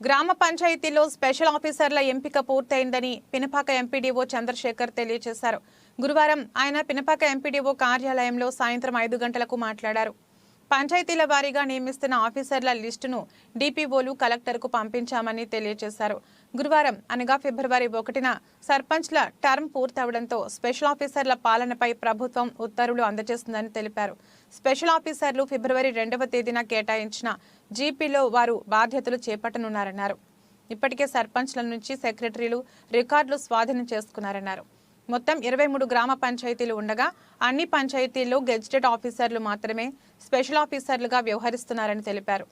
గ్రామ పంచాయతీలో స్పెషల్ ఆఫీసర్ల ఎంపిక పూర్తయిందని పినపాక ఎంపీడీఓ చంద్రశేఖర్ తెలియజేశారు. గురువారం ఆయన పినపాక ఎంపీడీఓ కార్యాలయంలో సాయంత్రం ఐదు గంటలకు మాట్లాడారు. పంచాయతీల వారీగా నియమిస్తున్న ఆఫీసర్ల లిస్టును డిపిఓలు కలెక్టర్కు పంపించామని తెలియజేశారు. గురువారం అనగా ఫిబ్రవరి ఒకటిన సర్పంచ్ల టర్మ్ పూర్తవడంతో స్పెషల్ ఆఫీసర్ల పాలనపై ప్రభుత్వం ఉత్తర్వులు అందజేస్తుందని తెలిపారు. స్పెషల్ ఆఫీసర్లు ఫిబ్రవరి రెండవ తేదీన కేటాయించిన జీపీలో వారు బాధ్యతలు చేపట్టనున్నారన్నారు. ఇప్పటికే సర్పంచ్ల నుంచి సెక్రటరీలు రికార్డులు స్వాధీనం చేసుకున్నారన్నారు. మొత్తం ఇరవై మూడు గ్రామ పంచాయతీలు ఉండగా అన్ని పంచాయతీల్లో గెజిటెడ్ ఆఫీసర్లు మాత్రమే స్పెషల్ ఆఫీసర్లుగా వ్యవహరిస్తున్నారని తెలిపారు.